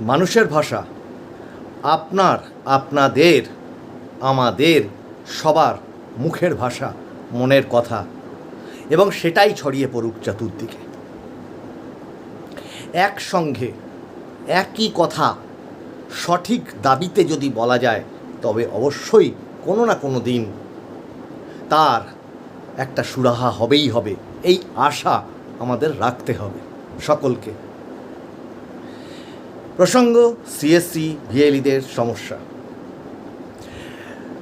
মানুষের ভাষা, আপনার, আপনাদের, আমাদের, সবার মুখের ভাষা, মনের কথা, এবং সেটাই ছড়িয়ে পড়ুক চতুর্দিকে। একসঙ্গে একই কথা সঠিক দাবিতে যদি বলা যায়, তবে অবশ্যই কোনো না কোনো দিন তার একটা সুরাহা হবেই হবে। এই আশা আমাদের রাখতে হবে সকলকে। প্রসঙ্গ সিএসসি ভিএলিদের সমস্যা।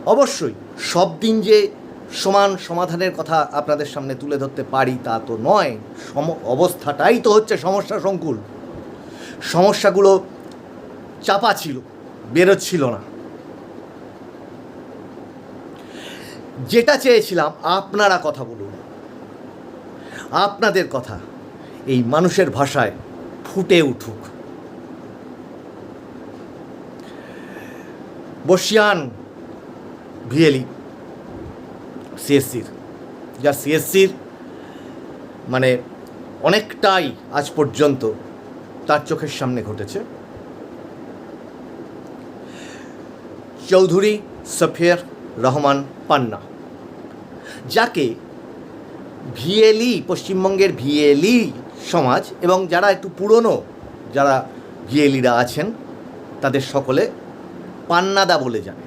অবশ্যই, সব দিন যে সমান সমাধানের কথা আপনাদের সামনে তুলে ধরতে পারি তা তো নয়, সম অবস্থাটাই তো হচ্ছে সমস্যা সংকুল। সমস্যাগুলো চাপা ছিল, বেরোচ্ছিল না। যেটা চেয়েছিলাম, আপনারা কথা বলুন। আপনাদের কথা, এই মানুষের ভাষায় ফুটে উঠুক। বর্ষিয়ান ভিএলি সিএসসির। যা সিএসসির মানে অনেকটাই আজ পর্যন্ত তার চোখের সামনে ঘটেছে। চৌধুরী সফিয়ার রহমান পান্না, যাকে ভিএলই পশ্চিমবঙ্গের ভিএলই সমাজ এবং যারা একটু পুরনো, যারা ভিএলিরা আছেন, তাদের সকলে পান্নাদা বলে জানে।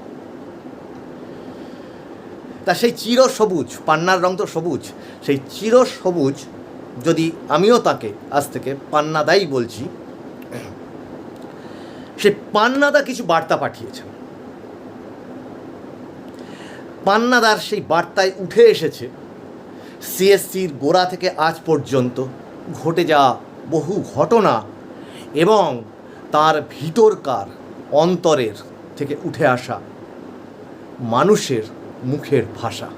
তা সেই চির সবুজ, পান্নার রং তো সবুজ, সেই চির সবুজ যদি আমিও তাকে আজ থেকে পান্নাদাই বলছি, সে পান্নাদা কিছু বার্তা পাঠিয়েছেন। পান্নাদার সেই বার্তায় উঠে এসেছে, সিএসসির গোড়া থেকে আজ পর্যন্ত ঘটে যাওয়া বহু ঘটনা এবং তার ভিতরকার অন্তরের থেকে উঠে আসা মানুষের মুখের ভাষা।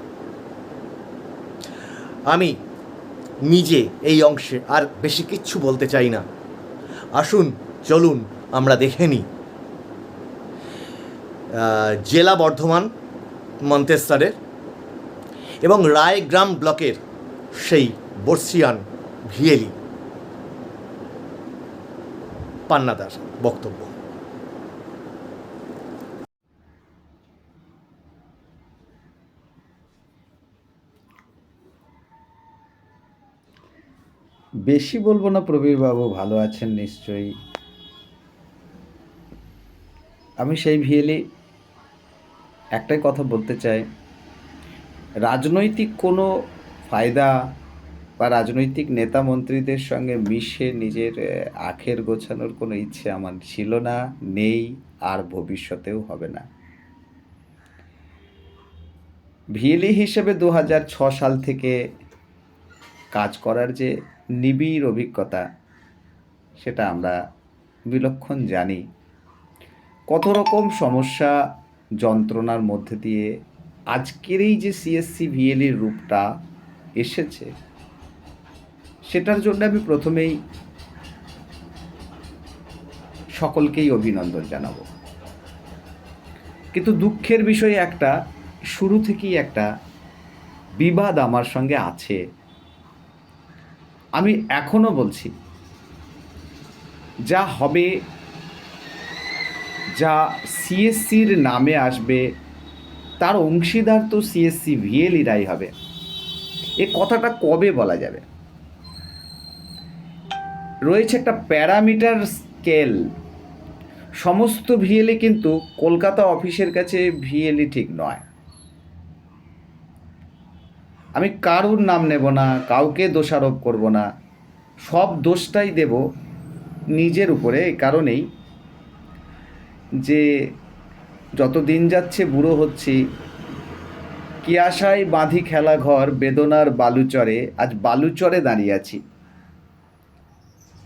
আমি নিজে এই অংশে আর বেশি কিচ্ছু বলতে চাই না। আসুন, চলুন, আমরা দেখে নিই। জেলা বর্ধমান, মন্তেশ্বরের এবং রায়গ্রাম ব্লকের সেই বর্ষিয়ান ভিয়েলি। পান্নাদার বক্তব্য। বেশি বলব না প্রবীরবাবু ভালো আছেন নিশ্চয়ই। আমি সেই ভিয়েলি একটাই কথা বলতে চাই। রাজনৈতিক কোনো ফায়দা বা রাজনৈতিক নেতা মন্ত্রীদের সঙ্গে মিশে নিজের আখের গোছানোর কোনো ইচ্ছে আমার ছিল না, নেই, আর ভবিষ্যতেও হবে না। ভিএলি হিসেবে দু সাল থেকে কাজ করার যে নিবিড় অভিজ্ঞতা, সেটা আমরা বিলক্ষণ জানি। কত রকম সমস্যা যন্ত্রণার মধ্যে দিয়ে আজকের এই যে সিএসসি ভিএলির রূপটা এসেছে, সেটার জন্য আমি প্রথমেই সকলকেই অভিনন্দন জানাব। কিন্তু দুঃখের বিষয় একটা, শুরু থেকেই একটা বিবাদ আমার সঙ্গে আছে। আমি এখনও বলছি, যা হবে, যা সিএসসির নামে আসবে, তার অংশীদার তো সিএসসি ভিএলিরাই হবে। এ কথাটা কবে বলা যাবে? রয়েছে একটা প্যারামিটার স্কেল। সমস্ত ভিএলই কিন্তু কলকাতা অফিসের কাছে ভিএলই ঠিক নয়। আমি কারুর নাম নেব না, কাউকে দোষারোপ করব না। সব দোষটাই দেব নিজের উপরে, এই কারণেই যে যত দিন যাচ্ছে বুড়ো হচ্ছি কি বাঁধি খেলা ঘর বেদনার বালুচরে, আজ বালুচরে দাঁড়িয়ে আছি।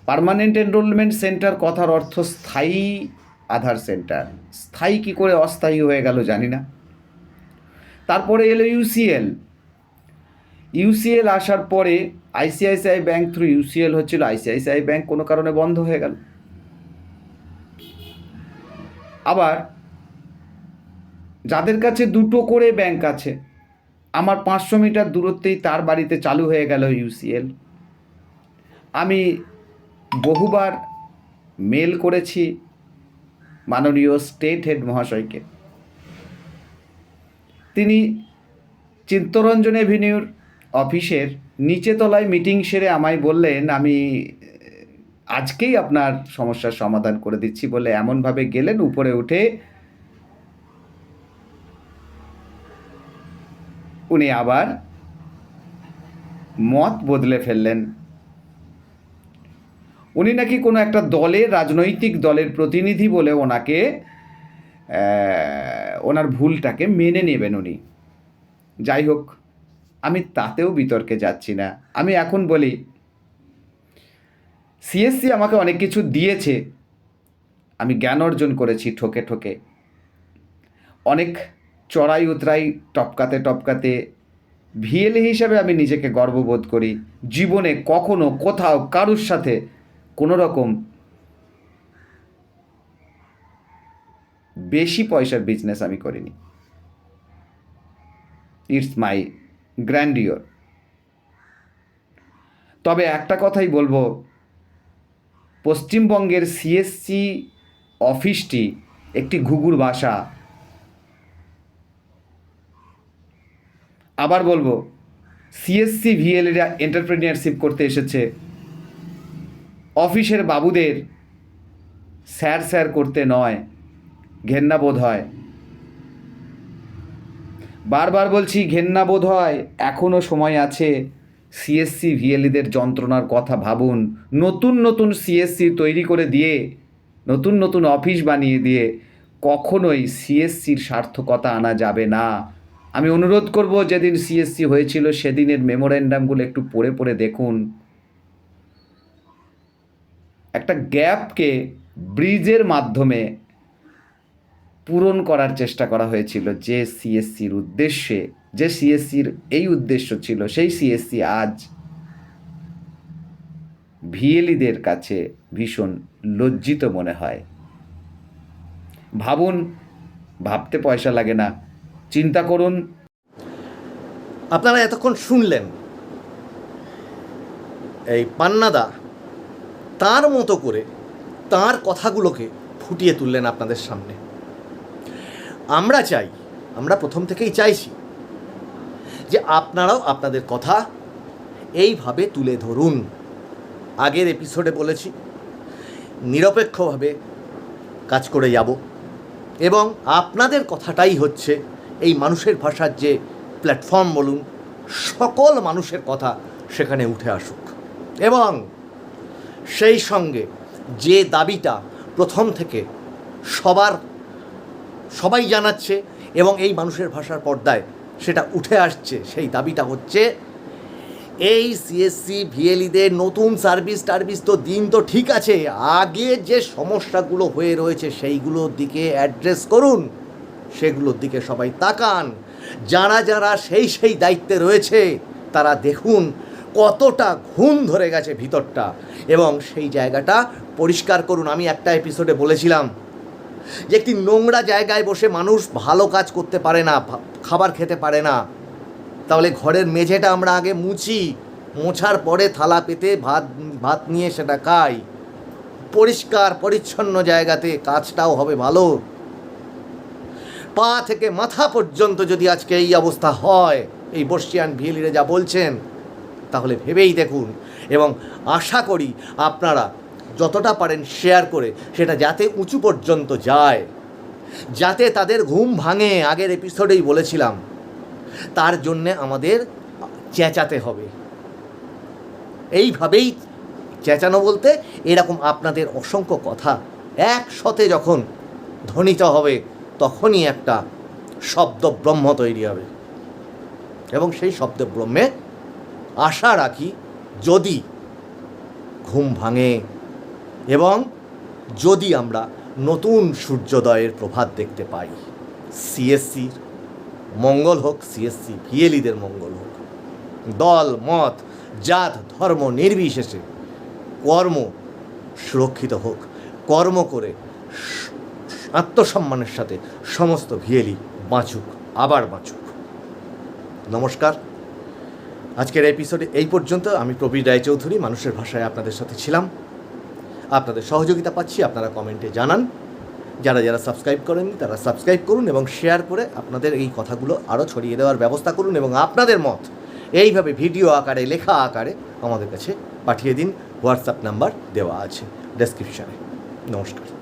পার্মানেন্ট এনরোলমেন্ট সেন্টার কথার অর্থ স্থায়ী আধার সেন্টার। স্থায়ী কী করে অস্থায়ী হয়ে গেল জানি না। তারপরে এলো ইউসিএল ইউসিএল আসার পরে আইসিআইসিআই ব্যাংক থ্রু ইউসিএল হচ্ছিল আইসিআইসিআই ব্যাংক কোনো কারণে বন্ধ হয়ে গেল। আবার যাদের কাছে দুটো করে ব্যাংক আছে, আমার পাঁচশো মিটার দূরত্বেই তার বাড়িতে চালু হয়ে গেল ইউসিএল। আমি বহুবার মেল করেছি মাননীয় স্টেট হেড মহাশয়কে। তিনি চিত্তরঞ্জন এভিনিউর অফিসের নিচে তলায় মিটিং সেরে আমায় বললেন, আমি আজকেই আপনার সমস্যার সমাধান করে দিচ্ছি বলে এমনভাবে গেলেন উপরে উঠে। উনি আবার মত বদলে ফেললেন। উনি নাকি কোনো একটা দলের, রাজনৈতিক দলের প্রতিনিধি বলে ওনাকে ওনার ভুলটাকে মেনে নেবেন উনি। যাই হোক আমি তাতেও বিতর্কে যাচ্ছি না। আমি এখন বলি সিএসসি আমাকে অনেক কিছু দিয়েছে। আমি জ্ঞান অর্জন করেছি ঠোকে ঠোকে। অনেক চড়াই উতরাই টপকাতে টপকাতে ভিএলএ হিসাবে আমি নিজেকে গর্ববোধ করি। জীবনে কখনো কোথাও কারুর সাথে কোনো রকম বেশি পয়সার বিজনেস আমি করিনি। ইটস মাই গ্র্যান্ডিওর তবে একটা কথাই বলব, পশ্চিমবঙ্গের সিএসসি অফিসটি একটি ঘুঘুর বাসা। আবার বলব সিএসসি ভিএলএরা এন্টারপ্রেনিয়ারশিপ করতে এসেছে। অফিসের বাবুদের স্যার স্যার করতে নয়, ঘেন্নাবোধ হয়। বারবার বলছি ঘেন্নাবোধ হয় এখনও সময় আছে সিএসসি ভিএলইদের যন্ত্রণার কথা ভাবুন। নতুন নতুন সিএসসি তৈরি করে দিয়ে, নতুন নতুন অফিস বানিয়ে দিয়ে কখনোই সিএসসির সার্থকতা আনা যাবে না। আমি অনুরোধ করব, যেদিন সিএসসি হয়েছিল সেদিনের মেমোরেন্ডামগুলো একটু পড়ে পড়ে দেখুন। একটা গ্যাপকে ব্রিজের মাধ্যমে পূরণ করার চেষ্টা করা হয়েছিল যে সিএসসির উদ্দেশ্যে, যে সিএসসির এই উদ্দেশ্য ছিল, সেই সিএসসি আজ ভিএলিদের কাছে ভীষণ লজ্জিত মনে হয়। ভাবুন, ভাবতে পয়সা লাগে না। চিন্তা করুন। আপনারা এতক্ষণ শুনলেন এই পান্নাদা তার মতো করে তার কথাগুলোকে ফুটিয়ে তুললেন আপনাদের সামনে। আমরা চাই, আমরা প্রথম থেকেই চাইছি যে আপনারাও আপনাদের কথা এইভাবে তুলে ধরুন। আগের এপিসোডে বলেছি, নিরপেক্ষভাবে কাজ করে যাব এবং আপনাদের কথাটাই হচ্ছে এই মানুষের ভাষার যে প্ল্যাটফর্ম বলুন, সকল মানুষের কথা সেখানে উঠে আসুক। এবং সেই সঙ্গে যে দাবিটা প্রথম থেকে সবার সবাই জানাচ্ছে এবং এই মানুষের ভাষার পর্দায় সেটা উঠে আসছে। সেই দাবিটা হচ্ছে, এই সিএসসি ভিএলিদের নতুন সার্ভিস টার্ভিস তো দিন তো ঠিক আছে, আগে যে সমস্যাগুলো হয়ে রয়েছে সেইগুলোর দিকে অ্যাড্রেস করুন। সেগুলোর দিকে সবাই তাকান। যারা যারা সেই সেই দায়িত্বে রয়েছে, তারা দেখুন কতটা ঘুম ধরে গেছে ভিতরটা। এবং সেই জায়গাটা পরিষ্কার করুন। আমি একটা এপিসোডে বলেছিলাম যে একটি নোংরা জায়গায় বসে মানুষ ভালো কাজ করতে পারে না খাবার খেতে পারে না। তাহলে ঘরের মেঝেটা আমরা আগে মুছি, মোছার পরে থালা পেতে ভাত ভাত নিয়ে সেটা খাই। পরিষ্কার, পরিচ্ছন্ন জায়গাতে কাজটাও হবে ভালো। পা থেকে মাথা পর্যন্ত যদি আজকে এই অবস্থা হয়, এই বর্ষিয়ান ভিএলিরে যা বলছেন, তাহলে ভেবেই দেখুন। এবং আশা করি আপনারা যতটা পারেন শেয়ার করে, সেটা যাতে উঁচু পর্যন্ত যায়। যাতে তাদের ঘুম ভাঙে, আগের এপিসোডেই বলেছিলাম। তার জন্যে আমাদের চেঁচাতে হবে। এইভাবেই চেঁচানো বলতে এরকম আপনাদের অসংখ্য কথা। একসাথে যখন ধ্বনিত হবে, তখনই একটা শব্দ ব্রহ্ম তৈরি হবে। এবং সেই শব্দ ব্রহ্মে আশা রাখি যদি ঘুম ভাঙে এবং যদি আমরা নতুন সূর্যোদয়ের প্রভাত দেখতে পাই, সিএসসির মঙ্গল হোক, সিএসসি ভিএলিদের মঙ্গল হোক, দল, মত, জাত, ধর্ম নির্বিশেষে কর্ম সুরক্ষিত হোক, কর্ম করে আত্মসম্মানের সাথে সমস্ত ভিএলি বাঁচুক, আবার বাঁচুক। নমস্কার। আজকের এপিসোডে এই পর্যন্ত। আমি প্রবীর রায়চৌধুরী, মানুষের ভাষায় আপনাদের সাথে ছিলাম। আপনাদের সহযোগিতা পাচ্ছি, আপনারা কমেন্টে জানান। যারা যারা সাবস্ক্রাইব করেননি, তারা সাবস্ক্রাইব করুন এবং শেয়ার করে আপনাদের এই কথাগুলো আরও ছড়িয়ে দেওয়ার ব্যবস্থা করুন এবং আপনাদের মত এইভাবে ভিডিও আকারে, লেখা আকারে আমাদের কাছে পাঠিয়ে দিন। হোয়াটসঅ্যাপ নাম্বার দেওয়া আছে ডেসক্রিপশানে নমস্কার।